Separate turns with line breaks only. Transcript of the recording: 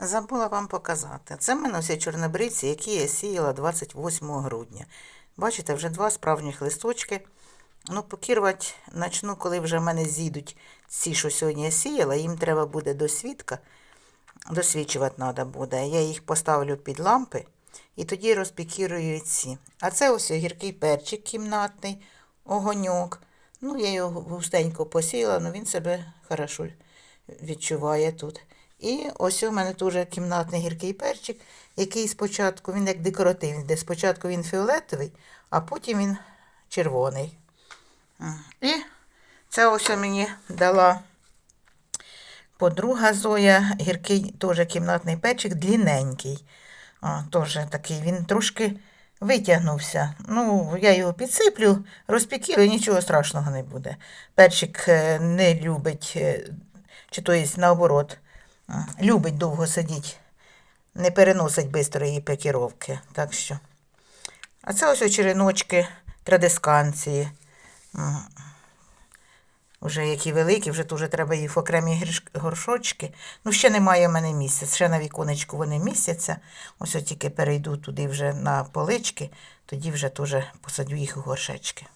Забула вам показати. Це в мене ось чорнобривці, які я сіяла 28 грудня. Бачите, вже два справжніх листочки. Ну, покірувати начну, коли вже в мене зійдуть ці, що сьогодні я сіяла. Їм треба буде до свідка. Досвідчувати треба буде. Я їх поставлю під лампи і тоді розпікірую ці. А це ось гіркий перчик кімнатний, огоньок. Ну, я його густенько посіяла, але він себе хорошо відчуває тут. І ось у мене теж кімнатний гіркий перчик, який спочатку, він як декоративний, де спочатку він фіолетовий, а потім він червоний. І це ось мені дала подруга Зоя, гіркий теж кімнатний перчик, длінненький. Теж такий, він трошки витягнувся. Ну, я його підсиплю, розпікірую, нічого страшного не буде. Перчик е, не любить, е, чи то є наоборот, любить довго сидіти, не переносить швидко її пекіровки. Так що. А це ось череночки традисканції. М, Уже які великі, вже дуже треба їх в окремі горшочки. Ну, ще немає в мене місця. Ще на віконечку вони місяця. Ось тільки перейду туди вже на полички, тоді вже теж посадю їх у горшечки.